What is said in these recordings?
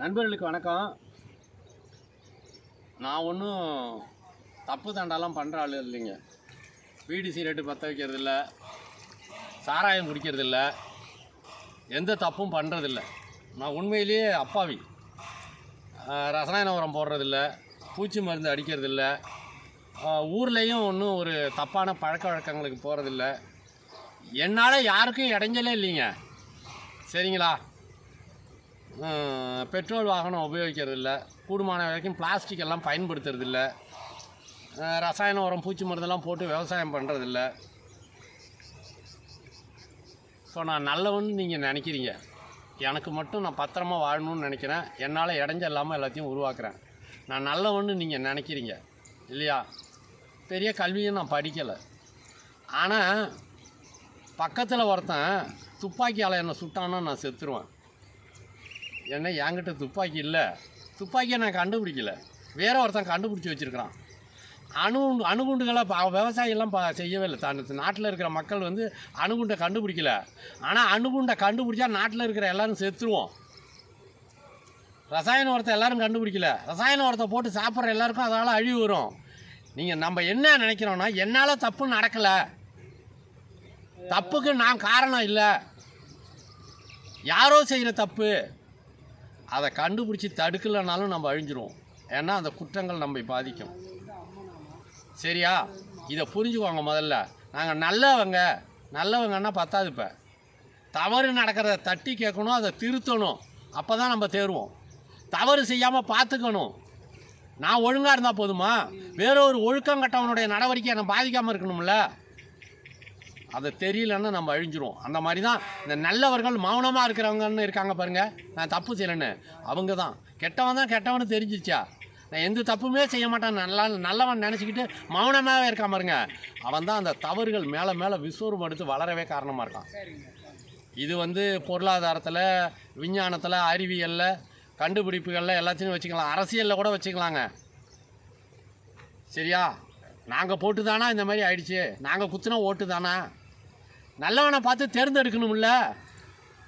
நண்பர்களுக்கு வணக்கம். நான் ஒன்றும் தப்பு தண்டாலாம் பண்ணுற ஆள் இல்லைங்க. வீடு சிகரெட்டு பற்ற வைக்கிறதில்ல. சாராயம் குடிக்கிறதில்ல. எந்த தப்பும் பண்ணுறதில்ல நான் உண்மையிலேயே அப்பாவி. ரசாயன உரம் போடுறதில்ல. பூச்சி மருந்து அடிக்கிறதில்ல. ஊர்லேயும் ஒன்றும் ஒரு தப்பான பழக்க வழக்கங்களுக்கு போகிறதில்ல என்னால் யாருக்கும் இடைஞ்சலே இல்லைங்க. சரிங்களா? பெட்ரோல் வாகனம் உபயோகிக்கிறதில்ல. கூடுமான வரைக்கும் பிளாஸ்டிக் எல்லாம் பயன்படுத்துறதில்ல ரசாயன உரம் பூச்சி மருந்தெல்லாம் போட்டு விவசாயம் பண்ணுறதில்ல ஸோ நான் நல்லவன்னு நீங்கள் நினைக்கிறீங்க. எனக்கு மட்டும் நான் பத்திரமா வாழணும்னு நினைக்கிறேன். என்னால் இடைஞ்ச இல்லாமல் எல்லாத்தையும் உருவாக்குறேன். நான் நல்லவன்னு நீங்கள் நினைக்கிறீங்க. இல்லையா? பெரிய கல்வியும் நான் படிக்கலை. ஆனால் பக்கத்தில் ஒருத்தன் துப்பாக்கியால் என்னை சுட்டான்னா நான் செத்துருவேன். ஏன்னா என்கிட்ட துப்பாக்கி இல்லை. துப்பாக்கியை நான் கண்டுபிடிக்கல. வேற ஒருத்தன் கண்டுபிடிச்சி வச்சுருக்கிறான். அணு அணுகுண்டுகளை பா விவசாயியெல்லாம் ப செய்யவே இல்லை. தன் நாட்டில் இருக்கிற மக்கள் வந்து அணுகுண்டை கண்டுபிடிக்கல. ஆனால் அணுகுண்டை கண்டுபிடிச்சா நாட்டில் இருக்கிற எல்லோரும் செத்துருவோம். ரசாயன உரத்தை எல்லோரும் கண்டுபிடிக்கல. ரசாயன உரத்தை போட்டு சாப்பிட்ற எல்லாருக்கும் அதனால் அழிவு வரும். நீங்கள் நம்ம என்ன நினைக்கிறோன்னா என்னால் தப்பு நடக்கலை. தப்புக்கு நான் காரணம் இல்லை. யாரோ செய்கிற தப்பு. அதை கண்டுபிடிச்சி தடுக்கலைனாலும் நம்ம அழிஞ்சிருவோம். ஏன்னா அந்த குற்றங்கள் நம்மை பாதிக்கும். சரியா? இதை புரிஞ்சுக்குவாங்க முதல்ல. நாங்கள் நல்லவங்க. நல்லவங்கன்னா பத்தாது இப்போ. தவறு நடக்கிறத தட்டி கேட்கணும் அதை திருத்தணும். அப்போ தான் நம்ம தேருவோம். தவறு செய்யாமல் பார்த்துக்கணும் நான் ஒழுங்காக இருந்தால் போதுமா? வேற ஒரு ஒழுக்கம் கட்டவனுடைய நடவடிக்கை என்னை பாதிக்காமல் இருக்கணும்ல? அதை தெரியலன்னு நம்ம அழிஞ்சிரும் அந்த மாதிரி தான் இந்த நல்லவர்கள் மௌனமாக இருக்கிறவங்கன்னு இருக்காங்க பாருங்க. நான் தப்பு செய்யலைன்னு. அவங்க தான் கெட்டவன் தான் கெட்டவனு தெரிஞ்சிச்சா நான் எந்த தப்புமே செய்ய மாட்டேன். நல்லா நல்லவன் நினச்சிக்கிட்டு மௌனமாகவே இருக்கான் பாருங்க. அவன் தான் அந்த தவறுகள் மேலே மேலே விஸ்வரூபம் எடுத்து வளரவே காரணமாக இருக்கான். இது வந்து பொருளாதாரத்தில் விஞ்ஞானத்தில் அறிவியலில் கண்டுபிடிப்புகளில் எல்லாத்தையும் வச்சுக்கலாம். அரசியலில் கூட வச்சுக்கலாங்க. சரியா? நாங்கள் போட்டு தானா இந்த மாதிரி ஆயிடுச்சு? நாங்கள் குத்துனா ஓட்டு தானா நல்லவனை பார்த்து தேர்ந்தெடுக்கணும்ல.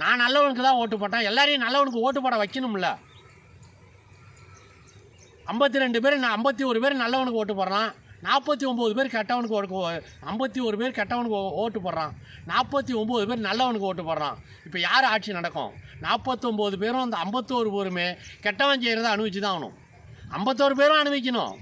நான் நல்லவனுக்கு தான் ஓட்டு போட்டேன். எல்லாரையும் நல்லவனுக்கு ஓட்டு போட வைக்கணும்ல. ஐம்பத்தி ரெண்டு பேர் நான் ஐம்பத்தி ஒரு பேர் நல்லவனுக்கு ஓட்டு போடுறான். நாற்பத்தி ஒம்பது பேர் கெட்டவனுக்கு ஓட்டு ஐம்பத்தி ஒரு பேர் கெட்டவனுக்கு ஓட்டு போடுறான். நாற்பத்தி ஒம்பது பேர் நல்லவனுக்கு ஓட்டு போடுறான். இப்போ யார் ஆட்சி நடக்கும்? நாற்பத்தொம்போது பேரும் அந்த ஐம்பத்தோரு பேருமே கெட்டவன் செய்கிறத அனுபவிச்சு தான் ஆகணும் ஐம்பத்தோரு பேரும் அனுபவிக்கணும்.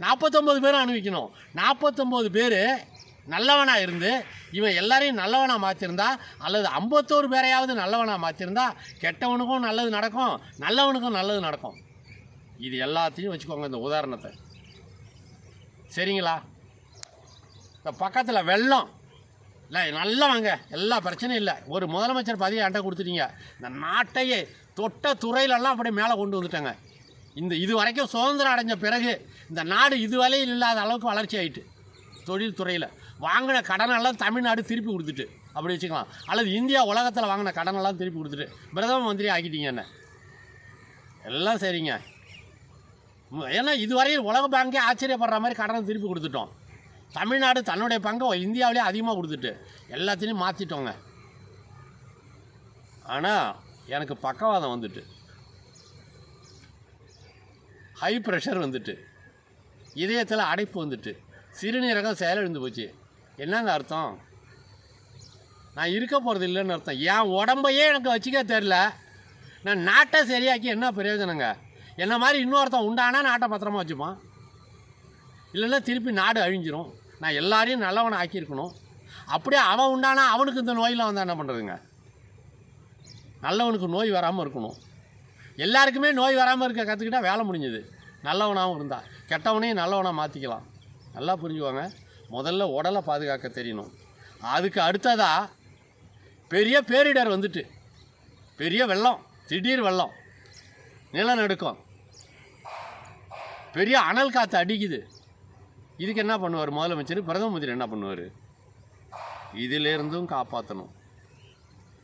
நாற்பத்தொம்போது பேரும் அனுபவிக்கணும். நாற்பத்தொம்போது பேர் நல்லவனாக இருந்து இவன் எல்லாரையும் நல்லவனாக மாற்றிருந்தா அல்லது ஐம்பத்தோரு பேரையாவது நல்லவனாக மாற்றிருந்தா கெட்டவனுக்கும் நல்லது நடக்கும் நல்லவனுக்கும் நல்லது நடக்கும். இது எல்லாத்தையும் வச்சுக்கோங்க இந்த உதாரணத்தை. சரிங்களா? இந்த பக்கத்தில் வெள்ளம். இல்லை நல்லவங்க எல்லா பிரச்சனையும் இல்லை. ஒரு முதலமைச்சர் பதவி என்கிட்ட கொடுத்துட்டீங்க. இந்த நாட்டையே தொட்ட துறையிலெல்லாம் அப்படியே மேலே கொண்டு வந்துட்டாங்க. இந்த இது வரைக்கும் சுதந்திரம் அடைஞ்ச பிறகு இந்த நாடு இதுவரையில் இல்லாத அளவுக்கு வளர்ச்சி ஆயிட்டு தொழில் துறையில் வாங்கின கடனெல்லாம் தமிழ்நாடு திருப்பி கொடுத்துட்டு அப்படி வச்சுக்கலாம். அல்லது இந்தியா உலகத்தில் வாங்கின கடனெல்லாம் திருப்பி கொடுத்துட்டு பிரதம மந்திரி ஆக்கிட்டீங்க என்ன? எல்லாம் சரிங்க. ஏன்னா இதுவரையும் உலக பேங்கே ஆச்சரியப்படுற மாதிரி கடனை திருப்பி கொடுத்துட்டோம். தமிழ்நாடு தன்னுடைய பங்கை இந்தியாவிலே அதிகமாக கொடுத்துட்டு எல்லாத்தையும் மாற்றிட்டோங்க ஆனால் எனக்கு பக்கவாதம் வந்துட்டு ஹை ப்ரெஷர் வந்துட்டு. இதயத்தில் அடைப்பு வந்துட்டு. சிறுநீரகம் செயலிழந்து போச்சு. என்னங்க அர்த்தம்? நான் இருக்க போகிறது இல்லைன்னு அர்த்தம். என் உடம்பையே எனக்கு வச்சுக்க தெரில நான் நாட்டை சரியாக்கி என்ன பிரயோஜனங்க? என்ன மாதிரி இன்னொருத்தன் உண்டானா நாட்டை பத்திரமா வச்சுப்பான்? இல்லைன்னா திருப்பி நாடு அழிஞ்சிரும். நான் எல்லாரையும் நல்லவனை ஆக்கியிருக்கணும். அப்படியே அவன் உண்டானா அவனுக்கு இந்த நோயெலாம் வந்தால் என்ன பண்ணுறதுங்க நல்லவனுக்கு நோய் வராமல் இருக்கணும். எல்லாருக்குமே நோய் வராமல் இருக்க கற்றுக்கிட்டா வேலை முடிஞ்சது. நல்லவனாகவும் இருந்தால் கெட்டவனையும் நல்லவனாக மாற்றிக்கலாம் நல்லா புரிஞ்சுவாங்க முதல்ல உடலை பாதுகாக்க தெரியணும். அதுக்கு அடுத்ததாக பெரிய பேரிடர் வந்துட்டு. பெரிய வெள்ளம் திடீர் வெள்ளம் நிலநடுக்கம். பெரிய அனல் காற்று அடிக்குது. இதுக்கு என்ன பண்ணுவார் முதலமைச்சர்? பிரதம மந்திரி என்ன பண்ணுவார்? இதிலிருந்தும் காப்பாற்றணும்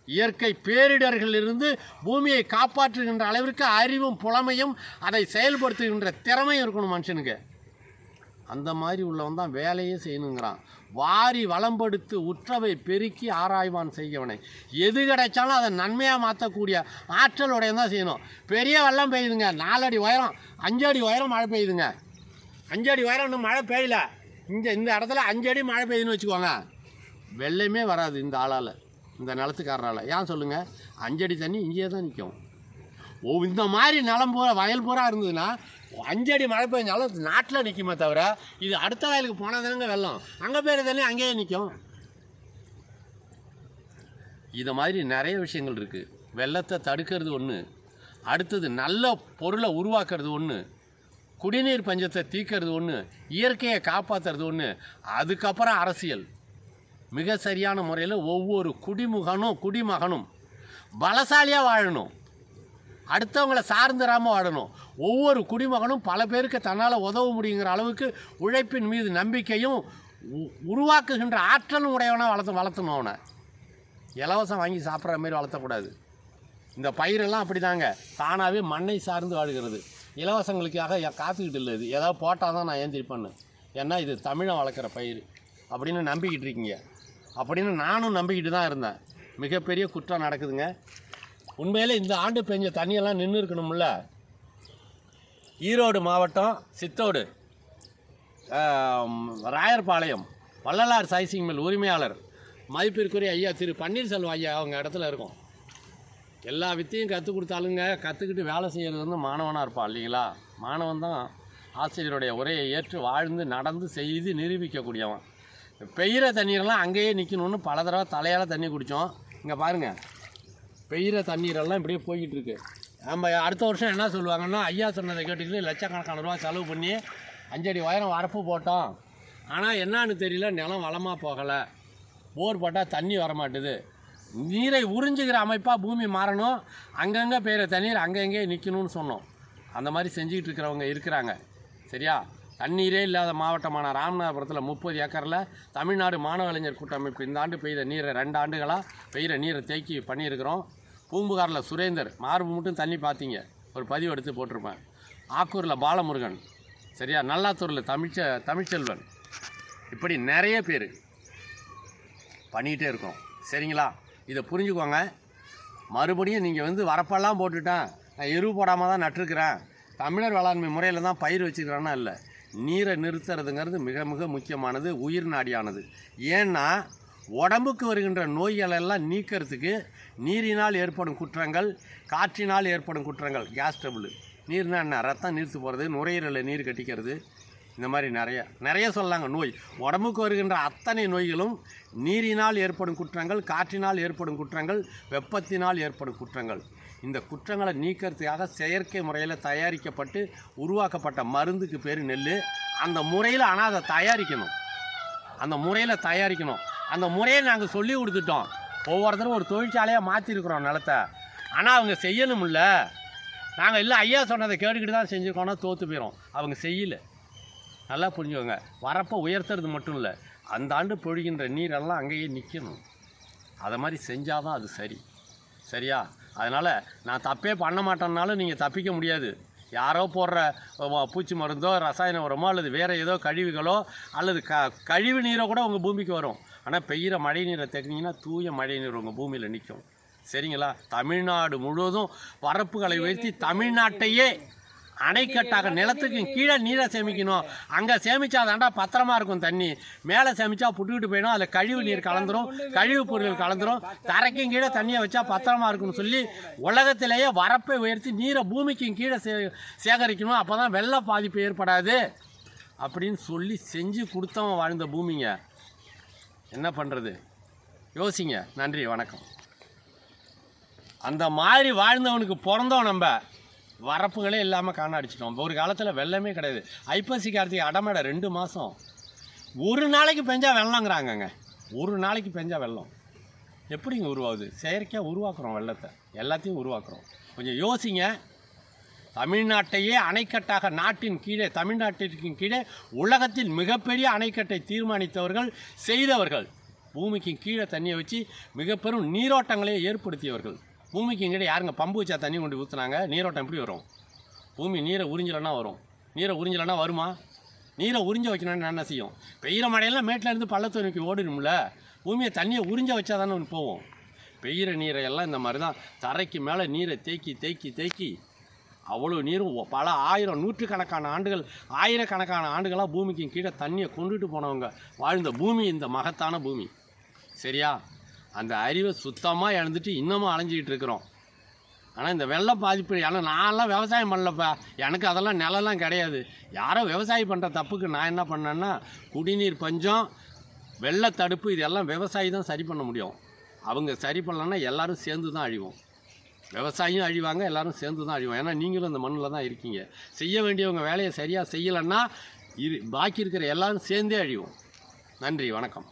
இயற்கை பேரிடர்களிலிருந்து பூமியை காப்பாற்றுகின்ற அளவிற்கு அறிவும் புலமையும் அதை செயல்படுத்துகின்ற திறமையும் இருக்கணும் மனுஷனுக்கு. அந்த மாதிரி உள்ளவன் தான் வேலையே செய்யணுங்கிறான். வாரி வளம்படுத்து உற்றவை பெருக்கி ஆராய்வான் செய்யவனை. எது கிடைச்சாலும் அதை நன்மையாக மாற்றக்கூடிய ஆற்றலுடைய தான் செய்யணும். பெரிய வெள்ளம் பெய்யுதுங்க நாலடி உயரம் அஞ்சு அடி உயரம் மழை பெய்யுதுங்க. அஞ்சு அடி உயரம் இன்னும் மழை பெய்யல. இங்கே இந்த இடத்துல அஞ்சடி மழை பெய்யுதுன்னு வச்சுக்கோங்க. வெள்ளமே வராது இந்த ஆளால். இந்த நிலத்துக்காரரால். ஏன் சொல்லுங்கள் அஞ்சடி தண்ணி இங்கேயே தான் நிற்கும் ஓ இந்த மாதிரி நிலம் பூரா வயல் பூரா இருந்ததுன்னா அஞ்சடி மழை பெஞ்சாலும் நாட்டில் நிற்குமே தவிர இது அடுத்த வயலுக்கு போனால் தானங்க வெள்ளம். அங்கே பேர் தண்ணி அங்கேயே நிற்கும் இதை மாதிரி நிறைய விஷயங்கள் இருக்குது வெள்ளத்தை தடுக்கிறது ஒன்று அடுத்தது நல்ல பொருளை உருவாக்குறது ஒன்று குடிநீர் பஞ்சத்தை தீர்க்கறது ஒன்று இயற்கையை காப்பாற்றுறது ஒன்று அதுக்கப்புறம் அரசியல். மிக சரியான முறையில் ஒவ்வொரு குடிமுகனும் குடிமகனும் பலசாலியாக வாழணும். அடுத்தவங்களை சார்ந்திராமல் வாழணும். ஒவ்வொரு குடிமகனும் பல பேருக்கு தன்னால் உதவ முடியுங்கிற அளவுக்கு உழைப்பின் மீது நம்பிக்கையும் உ- உருவாக்குகின்ற ஆற்றலும் உடையவனாக வளர்த்து வளர்த்தணும் அவனை. இலவசம் வாங்கி சாப்பிட்ற மாதிரி வளர்த்தக்கூடாது. இந்த பயிரெல்லாம் அப்படி தாங்க தானாகவே மண்ணை சார்ந்து வாழுகிறது. இலவசங்களுக்காக என் காத்துக்கிட்டு இல்லை இது. ஏதாவது போட்டால் தான் நான் ஏந்திரிப்பேன்னு. ஏன்னா இது தமிழை வளர்க்குற பயிர் அப்படின்னு நம்பிக்கிட்டு இருக்கீங்க. அப்படின்னு நானும் நம்பிக்கிட்டு தான் இருந்தேன். மிகப்பெரிய குற்றம் நடக்குதுங்க. உண்மையிலே இந்த ஆண்டு பெஞ்ச தண்ணியெல்லாம் நின்று இருக்கணும்ல? ஈரோடு மாவட்டம் சித்தோடு ராயர்பாளையம் வள்ளலார் சைசிங் மில் உரிமையாளர் மதிப்பிற்குரிய ஐயா திரு பன்னீர்செல்வம் ஐயா அவங்க இடத்துல இருக்கும். எல்லா வித்தையும் கற்றுக் கொடுத்தாலுங்க கற்றுக்கிட்டு வேலை செய்கிறது வந்து மாணவனாக இருப்பான் இல்லைங்களா? மாணவன் தான் ஆசிரியருடைய உரையை ஏற்று வாழ்ந்து நடந்து செய்து நிரூபிக்கக்கூடியவன். பெய்கிற தண்ணீரெல்லாம் அங்கேயே நிற்கணும்னு பல தடவை தலையால் தண்ணி குடித்தோம் இங்கே பாருங்கள் பெய்கிற தண்ணீரெல்லாம் இப்படியே போய்கிட்டு இருக்கு நம்ம அடுத்த வருஷம் என்ன சொல்லுவாங்கன்னா ஐயா சொன்னதை கேட்டுக்கிட்டு லட்சக்கணக்கான ரூபா செலவு பண்ணி அஞ்சடி உயரம் வரப்பு போட்டோம். ஆனால் என்னன்னு தெரியல நிலம் வளமாக போகலை. போர் போட்டால் தண்ணி வரமாட்டுது. நீரை உறிஞ்சிக்கிற அமைப்பாக பூமி மாறணும். அங்கங்கே பெய்கிற தண்ணீர் அங்கங்கே நிற்கணும்னு சொன்னோம். அந்த மாதிரி செஞ்சுக்கிட்டு இருக்கிறவங்க இருக்கிறாங்க. சரியா? தண்ணீரே இல்லாத மாவட்டமான ராமநாதபுரத்தில் முப்பது ஏக்கரில் தமிழ்நாடு மாணவலைஞர் கூட்டமைப்பு இந்த ஆண்டு பெய்த நீரை ரெண்டு ஆண்டுகளாக பெய்கிற நீரை தேக்கி பண்ணியிருக்கிறோம். பூம்புகாரில் சுரேந்தர் மார்பு மட்டும் தண்ணி பார்த்தீங்க ஒரு பதிவு எடுத்து போட்டிருப்பேன் ஆக்கூரில் பாலமுருகன். சரியா? நல்லாத்தூரில் தமிழ்ச்ச தமிழ்ச்செல்வன். இப்படி நிறைய பேர் பண்ணிகிட்டே இருக்கோம். சரிங்களா? இதை புரிஞ்சுக்கோங்க. மறுபடியும் நீங்கள் வந்து வரப்பெல்லாம் போட்டுட்டேன் நான் எருவு போடாமல் தான் நட்டுருக்கிறேன். தமிழர் வேளாண்மை முறையில் தான் பயிர் வச்சுக்கிறேன்னா இல்லை. நீரை நிறுத்துறதுங்கிறது மிக மிக முக்கியமானது உயிர் நாடியானது. ஏன்னா உடம்புக்கு வருகின்ற நோய்களெல்லாம் நீக்கிறதுக்கு நீரினால் ஏற்படும் குற்றங்கள் காற்றினால் ஏற்படும் குற்றங்கள் கேஸ் ட்ரபிள் நீர்னா என்ன? ரத்தம் நீர்த்து போகிறது நுரையீரலில் நீர் கட்டிக்கிறது. இந்த மாதிரி நிறைய நிறைய சொல்லலாங்க. நோய். உடம்புக்கு வருகின்ற அத்தனை நோய்களும் நீரினால் ஏற்படும் குற்றங்கள் காற்றினால் ஏற்படும் குற்றங்கள் வெப்பத்தினால் ஏற்படும் குற்றங்கள். இந்த குற்றங்களை நீக்கிறதுக்காக செயற்கை முறையில் தயாரிக்கப்பட்டு உருவாக்கப்பட்ட மருந்துக்கு பேர் நெல் அந்த முறையில் ஆனால் அதை தயாரிக்கணும். அந்த முறையில் தயாரிக்கணும். அந்த முறையை நாங்கள் சொல்லி கொடுத்துட்டோம். ஒவ்வொருத்தரும் ஒரு தொழிற்சாலையாக மாற்றிருக்கிறோம் நிலத்தை. ஆனால் அவங்க செய்யணும்ல. நாங்கள் இல்லை ஐயா சொன்னதை கேட்டுக்கிட்டு தான் செஞ்சுருக்கோன்னா தோற்று போயிடும் அவங்க செய்யலை. நல்லா புரிஞ்சுக்கோங்க. வரப்போ உயர்த்துறது மட்டும் இல்லை அந்த ஆண்டு பொழிகின்ற நீரெல்லாம் அங்கேயே நிற்கணும் அதை மாதிரி செஞ்சால் தான் அது சரி. சரியா? அதனால் நான் தப்பே பண்ண மாட்டேன்னாலும் நீங்கள் தப்பிக்க முடியாது. யாரோ போடுற பூச்சி மருந்தோ ரசாயன உரமோ அல்லது வேறு ஏதோ கழிவுகளோ அல்லது க கழிவு நீரோ கூட உங்கள் பூமிக்கு வரும். ஆனால் பெய்கிற மழை நீரை தேக்கினீங்கன்னா தூய மழை நீர் உங்கள் பூமியில் நிற்கும் சரிங்களா? தமிழ்நாடு முழுவதும் வரப்புகளை உயர்த்தி தமிழ்நாட்டையே அணைக்கட்டாக நிலத்துக்கும் கீழே நீரை சேமிக்கணும். அங்கே சேமிச்சா தாண்டா பத்திரமா இருக்கும் தண்ணி. மேலே சேமிச்சா புட்டுக்கிட்டு போயிடும். அதில் கழிவு நீர் கலந்துரும். கழிவு பொருட்கள் கலந்துரும். தரைக்கும் கீழே தண்ணியை வச்சா பத்திரமா இருக்கும்னு சொல்லி உலகத்திலேயே வரப்பை உயர்த்தி நீரை பூமிக்கும் கீழே சே சேகரிக்கணும். அப்போ தான் வெள்ள பாதிப்பு ஏற்படாது. அப்படின்னு சொல்லி செஞ்சு கொடுத்தவன் வாழ்ந்த பூமிங்க. என்ன பண்ணுறது யோசிங்க. நன்றி. வணக்கம். அந்த மாதிரி வாழ்ந்தவனுக்கு பிறந்தோம் நம்ம. வரப்புகளே இல்லாமல் காண அடிச்சிட்டோம் ஒரு காலத்தில் வெள்ளமே கிடையாது. ஐப்பசி கார்த்திகை அடமடை ரெண்டு மாதம் ஒரு நாளைக்கு பெஞ்சால் வெள்ளங்கிறாங்கங்க ஒரு நாளைக்கு பெஞ்சால் வெள்ளம். எப்படிங்க உருவாகுது? செயற்கையாக உருவாக்குறோம் வெள்ளத்தை. எல்லாத்தையும் உருவாக்குறோம். கொஞ்சம் யோசிங்க. தமிழ்நாட்டையே அணைக்கட்டாக நாட்டின் கீழே தமிழ்நாட்டிற்கு கீழே உலகத்தில் மிகப்பெரிய அணைக்கட்டை தீர்மானித்தவர்கள் செய்தவர்கள். பூமிக்கு கீழே தண்ணியை வச்சு மிகப்பெரும் நீரோட்டங்களை ஏற்படுத்தியவர்கள். பூமிக்கு கீழே யாருங்க பம்பு வச்சா தண்ணி கொண்டு ஊற்றுனாங்க நீரோட்டம் எப்படி வரும்? பூமி நீரை உறிஞ்சலன்னா வரும். நீரை உறிஞ்சலன்னா வருமா? நீரை உறிஞ்ச வைக்கணும்னு என்ன செய்யும்? பெய்கிற மழையெல்லாம் மேட்டில் இருந்து பள்ளத்தை நோக்கி ஓடிடும்ல. பூமியை தண்ணியை உறிஞ்ச வச்சா தானே ஒன்று போவோம் பெய்கிற நீரை எல்லாம் இந்த மாதிரி தான் தரைக்கு மேலே நீரை தேக்கி தேக்கி தேக்கி அவ்வளோ நீரும் பல ஆயிரம் நூற்றுக்கணக்கான ஆண்டுகள் ஆயிரக்கணக்கான ஆண்டுகளாக பூமிக்கு கீழே தண்ணியை கொண்டுட்டு போனவங்க வாழ்ந்த பூமி இந்த மகத்தான பூமி. சரியா? அந்த அறிவை சுத்தமாக இழந்துட்டு இன்னமும் அலைஞ்சிக்கிட்டு இருக்கிறோம். ஆனால் இந்த வெள்ள பாதிப்பு ஏன்னா நான்லாம் விவசாயம் பண்ணலப்பா. எனக்கு அதெல்லாம் நிலம்லாம் கிடையாது. யாரோ விவசாயம் பண்ணுற தப்புக்கு நான் என்ன பண்ணேன்னா குடிநீர் பஞ்சம் வெள்ள தடுப்பு இதெல்லாம் விவசாயி தான் சரி பண்ண முடியும். அவங்க சரி பண்ணலன்னா எல்லோரும் சேர்ந்து தான் அழிவோம். விவசாயியும் அழிவாங்க எல்லோரும் சேர்ந்து தான் அழிவோம். ஏன்னா நீங்களும் இந்த மண்ணில் தான் இருக்கீங்க. செய்ய வேண்டியவங்க வேலையை சரியாக செய்யலைன்னா இரு பாக்கி இருக்கிற எல்லாரும் சேர்ந்தே அழிவோம். நன்றி வணக்கம்.